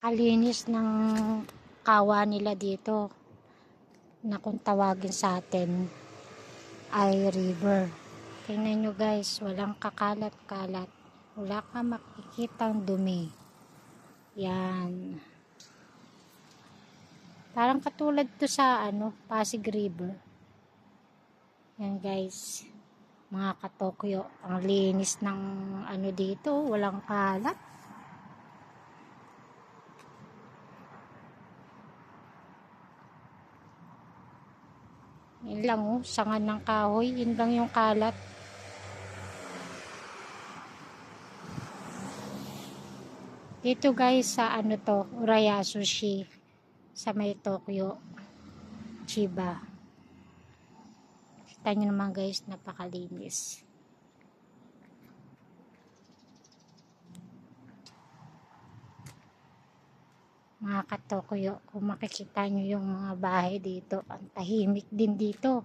kalinis ng kawa nila dito na kung tawagin sa atin ay river. Tingnan nyo guys, walang kakalat-kalat. Wala ka makikitang dumi. Yan. Parang katulad to sa ano, Pasig River. Yan guys. Mga katokyo. Ang linis ng ano dito. Walang kalat. Yun lang oh, sangan ng kahoy, yun lang yung kalat. Dito guys sa ano to, Uraya Sushi sa may Tokyo, Chiba. Kita nyo naman guys, napakalinis. Mga katokyo, kung makikita nyo yung mga bahay dito, ang tahimik din dito.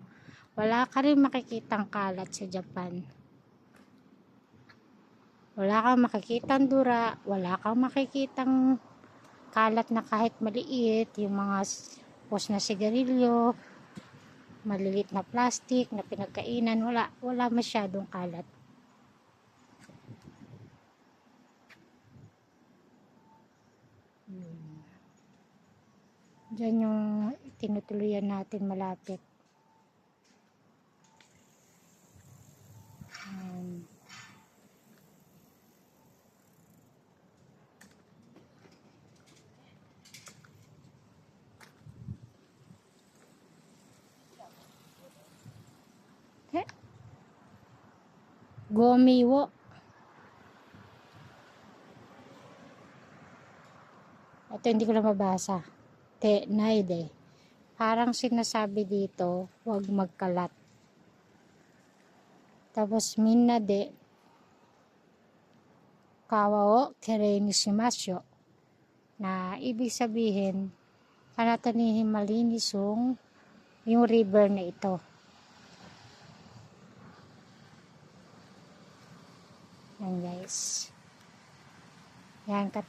Wala ka rin makikitang kalat sa Japan. Wala kang makikitang dura, wala kang makikitang kalat na kahit maliit, yung mga pos na sigarilyo, malilit na plastic na pinagkainan, wala, wala masyadong kalat. Hmm. Diyan yung tinutuluyan natin malapit. Ayan. Eh. Gomiwo. Ito hindi ko na mabasa te naide. Parang sinasabi dito, huwag magkalat. Tapos minna de kawao kereni shimasyo na ibig sabihin panatanihin malinis yung, yung river na ito. Yan guys. Yan ka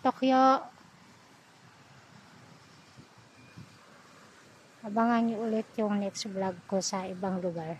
Abangan niyo ulit yung next vlog ko sa ibang lugar.